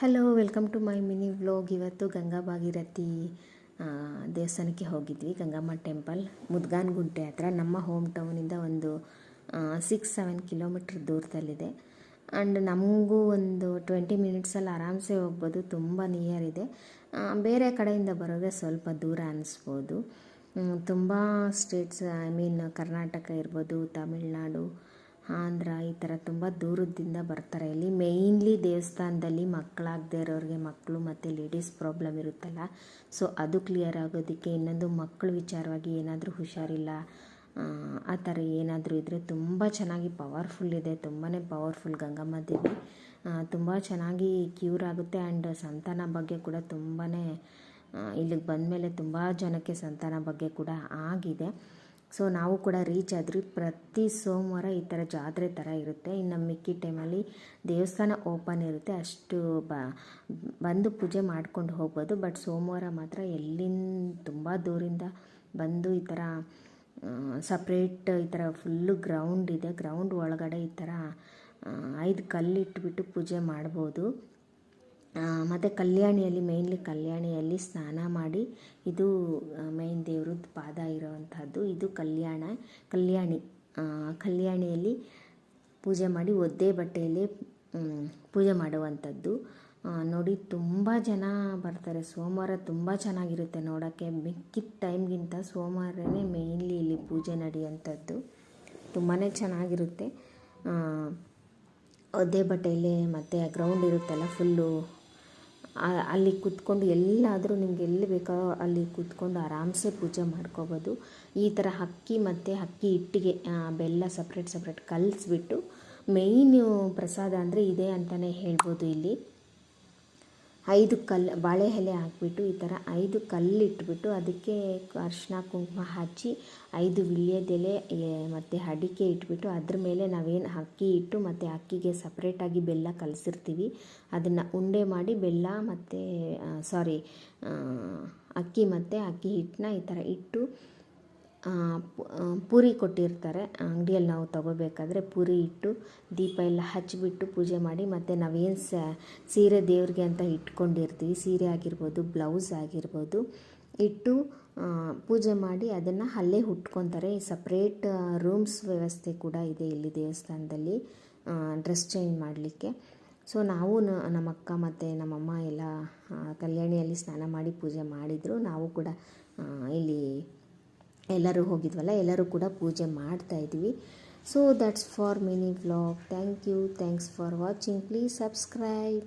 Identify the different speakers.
Speaker 1: Hello welcome to my mini vlog ಇವತ್ತು ಗಂಗಾ ಭಾಗೀರಥಿ ದೇವಸ್ಥಾನಕ್ಕೆ ಹೋಗಿದ್ವಿ. ಗಂಗಮ್ಮ ಟೆಂಪಲ್ ಮುದ್ಗಾನ್ ಗುಂಟೆ ಹತ್ರ. ನಮ್ಮ ಹೋಮ್ ಟೌನಿಂದ ಒಂದು ಸಿಕ್ಸ್ ಸೆವೆನ್ ಕಿಲೋಮೀಟ್ರ್ ದೂರದಲ್ಲಿದೆ. ಆ್ಯಂಡ್ ನಮಗೂ ಒಂದು ಟ್ವೆಂಟಿ ಮಿನಿಟ್ಸಲ್ಲಿ ಆರಾಮ್ಸೆ ಹೋಗ್ಬೋದು. ತುಂಬ ನಿಯರ್ ಇದೆ. ಬೇರೆ ಕಡೆಯಿಂದ ಬರೋದೇ ಸ್ವಲ್ಪ ದೂರ ಅನ್ನಿಸ್ಬೋದು ತುಂಬ ಸ್ಟೇಟ್ಸ್ ಐ ಮೀನ್ ಕರ್ನಾಟಕ ಇರ್ಬೋದು, ತಮಿಳ್ನಾಡು ಆಂಧ್ರ ಈ ಥರ ತುಂಬ ದೂರದಿಂದ ಬರ್ತಾರೆ. ಇಲ್ಲಿ ಮೇಯ್ನ್ಲಿ ದೇವಸ್ಥಾನದಲ್ಲಿ ಮಕ್ಕಳಾಗದೇ ಇರೋರಿಗೆ ಮಕ್ಕಳು ಮತ್ತು ಲೇಡೀಸ್ ಪ್ರಾಬ್ಲಮ್ ಇರುತ್ತಲ್ಲ. ಸೊ ಅದು ಕ್ಲಿಯರ್ ಆಗೋದಕ್ಕೆ ಇನ್ನೊಂದು ಮಕ್ಕಳು ವಿಚಾರವಾಗಿ ಏನಾದರೂ ಹುಷಾರಿಲ್ಲ ಆ, ಥರ ಏನಾದರೂ ಇದ್ದರೆ ತುಂಬ ಚೆನ್ನಾಗಿ ಪವರ್ಫುಲ್ ಇದೆ. ತುಂಬಾ ಪವರ್ಫುಲ್ ಗಂಗಮ್ಮ ದೇವಿ. ತುಂಬ ಚೆನ್ನಾಗಿ ಕ್ಯೂರ್ ಆಗುತ್ತೆ ಆ್ಯಂಡ್ ಸಂತಾನ ಬಗ್ಗೆ ಕೂಡ ತುಂಬಾ ಇಲ್ಲಿಗೆ ಬಂದಮೇಲೆ ತುಂಬ ಜನಕ್ಕೆ ಸಂತಾನ ಬಗ್ಗೆ ಕೂಡ ಆಗಿದೆ. ಸೊ ನಾವು ಕೂಡ ರೀಚ್ ಆದ್ರಿ. ಪ್ರತಿ ಸೋಮವಾರ ಈ ಥರ ಜಾತ್ರೆ ಥರ ಇರುತ್ತೆ. ಇನ್ನು ಮಿಕ್ಕಿ ಟೈಮಲ್ಲಿ ದೇವಸ್ಥಾನ ಓಪನ್ ಇರುತ್ತೆ. ಅಷ್ಟು ಬ, ಬಂದು ಪೂಜೆ ಮಾಡ್ಕೊಂಡು ಹೋಗ್ಬೋದು. ಬಟ್ ಸೋಮವಾರ ಮಾತ್ರ ಎಲ್ಲಿಂದ ತುಂಬ ದೂರಿಂದ ಬಂದು ಈ ಥರ ಸಪ್ರೇಟ್ ಈ ಥರ ಫುಲ್ಲು ಗ್ರೌಂಡ್ ಇದೆ. ಗ್ರೌಂಡ್ ಒಳಗಡೆ ಈ ಥರ ಐದು ಕಲ್ಲಿಟ್ಬಿಟ್ಟು ಪೂಜೆ ಮಾಡ್ಬೋದು. ಮತ್ತು ಕಲ್ಯಾಣಿಯಲ್ಲಿ ಮೇಯ್ನ್ಲಿ ಕಲ್ಯಾಣಿಯಲ್ಲಿ ಸ್ನಾನ ಮಾಡಿ, ಇದು ಮೇಯ್ನ್ ದೇವ್ರದ್ದು ಪಾದ ಇರುವಂಥದ್ದು ಇದು ಕಲ್ಯಾಣ, ಕಲ್ಯಾಣಿ ಕಲ್ಯಾಣಿಯಲ್ಲಿ ಪೂಜೆ ಮಾಡಿ ಒದ್ದೆ ಬಟ್ಟೆಯಲ್ಲಿ ಪೂಜೆ ಮಾಡುವಂಥದ್ದು ನೋಡಿ ತುಂಬ ಜನ ಬರ್ತಾರೆ. ಸೋಮವಾರ ತುಂಬ ಚೆನ್ನಾಗಿರುತ್ತೆ ನೋಡೋಕ್ಕೆ. ಮಿಕ್ಕಿದ ಟೈಮ್ಗಿಂತ ಸೋಮವಾರನೇ ಮೇಯ್ನ್ಲಿ ಇಲ್ಲಿ ಪೂಜೆ ನಡೆಯುವಂಥದ್ದು ತುಂಬಾ ಚೆನ್ನಾಗಿರುತ್ತೆ. ಒದ್ದೆ ಬಟ್ಟೆಯಲ್ಲಿ ಮತ್ತು ಗ್ರೌಂಡ್ ಇರುತ್ತಲ್ಲ ಫುಲ್ಲು ಅಲ್ಲಿ ಕೂತ್ಕೊಂಡು ಎಲ್ಲಾದರೂ ನಿಮ್ಗೆ ಎಲ್ಲಿ ಬೇಕೋ ಅಲ್ಲಿ ಕೂತ್ಕೊಂಡು ಆರಾಮ್ಸೆ ಪೂಜೆ ಮಾಡ್ಕೋಬೋದು. ಈ ಥರ ಅಕ್ಕಿ ಮತ್ತು ಅಕ್ಕಿ ಹಿಟ್ಟಿಗೆ ಬೆಲ್ಲ ಸಪ್ರೇಟ್ ಸಪ್ರೇಟ್ ಕಲಿಸ್ಬಿಟ್ಟು ಮೇಯ್ನು ಪ್ರಸಾದ ಅಂದರೆ ಇದೆ ಅಂತಲೇ ಹೇಳ್ಬೋದು ಇಲ್ಲಿ. ಐದು ಕಲ್ಲು ಬಾಳೆ ಎಲೆ ಹಾಕ್ಬಿಟ್ಟು ಈ ಥರ ಐದು ಕಲ್ಲು ಇಟ್ಬಿಟ್ಟು ಅದಕ್ಕೆ ಅರಿಶಿನ ಕುಂಕುಮ ಹಚ್ಚಿ ಐದು ವಿಳ್ಯದೆಲೆ ಮತ್ತು ಅಡಿಕೆ ಇಟ್ಬಿಟ್ಟು ಅದ್ರ ಮೇಲೆ ನಾವೇನು ಅಕ್ಕಿ ಇಟ್ಟು ಮತ್ತು ಅಕ್ಕಿಗೆ ಸಪ್ರೇಟಾಗಿ ಬೆಲ್ಲ ಕಲಸಿರ್ತೀವಿ. ಅದನ್ನು ಉಂಡೆ ಮಾಡಿ ಬೆಲ್ಲ ಮತ್ತು ಸಾರಿ ಅಕ್ಕಿ ಮತ್ತು ಅಕ್ಕಿ ಹಿಟ್ಟನ್ನ ಈ ಥರ ಇಟ್ಟು ಪೂರಿ ಕೊಟ್ಟಿರ್ತಾರೆ. ಅಂಗಡಿಯಲ್ಲಿ ನಾವು ತಗೋಬೇಕಾದ್ರೆ ಪೂರಿ ಇಟ್ಟು ದೀಪ ಎಲ್ಲ ಹಚ್ಚಿಬಿಟ್ಟು ಪೂಜೆ ಮಾಡಿ, ಮತ್ತು ನಾವೇನು ಸೀರೆ ದೇವ್ರಿಗೆ ಅಂತ ಇಟ್ಕೊಂಡಿರ್ತೀವಿ. ಸೀರೆ ಆಗಿರ್ಬೋದು, ಬ್ಲೌಸ್ ಆಗಿರ್ಬೋದು, ಇಟ್ಟು ಪೂಜೆ ಮಾಡಿ ಅದನ್ನು ಅಲ್ಲೇ ಹುಟ್ಕೊತಾರೆ ಸಪ್ರೇಟ್ ರೂಮ್ಸ್ ವ್ಯವಸ್ಥೆ ಕೂಡ ಇದೆ ಇಲ್ಲಿ ದೇವಸ್ಥಾನದಲ್ಲಿ ಡ್ರೆಸ್ ಚೇಂಜ್ ಮಾಡಲಿಕ್ಕೆ. ಸೊ, ನಾವು ನಮ್ಮ ಅಕ್ಕ ಮತ್ತು ನಮ್ಮಮ್ಮ ಎಲ್ಲ ಕಲ್ಯಾಣಿಯಲ್ಲಿ ಸ್ನಾನ ಮಾಡಿ ಪೂಜೆ ಮಾಡಿದರು. ನಾವು ಕೂಡ ಇಲ್ಲಿ ಎಲ್ಲರೂ ಹೋಗಿದ್ವಲ್ಲ, ಎಲ್ಲರೂ ಕೂಡ ಪೂಜೆ ಮಾಡ್ತಾ ಇದ್ವಿ. So that's for mini vlog thank you thanks for watching please subscribe